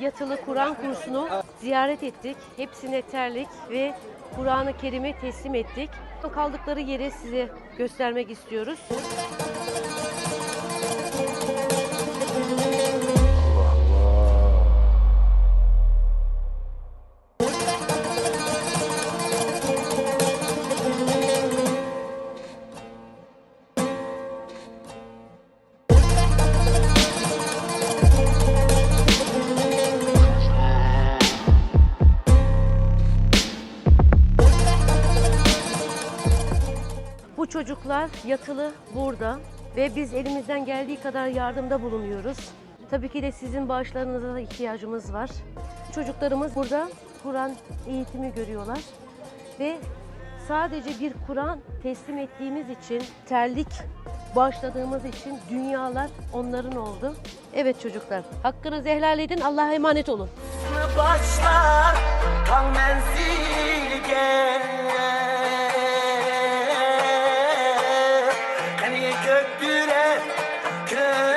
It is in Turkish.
yatılı Kur'an kursunu ziyaret ettik. Hepsine terlik ve Kur'an-ı Kerim'i teslim ettik. Kaldıkları yeri size göstermek istiyoruz. Bu çocuklar yatılı burada ve biz elimizden geldiği kadar yardımda bulunuyoruz. Tabii ki de sizin bağışlarınıza da ihtiyacımız var. Çocuklarımız burada Kur'an eğitimi görüyorlar ve sadece bir Kur'an teslim ettiğimiz için, terlik bağışladığımız için dünyalar onların oldu. Evet çocuklar, hakkınızı helal edin, Allah'a emanet olun. menzilge güle güle.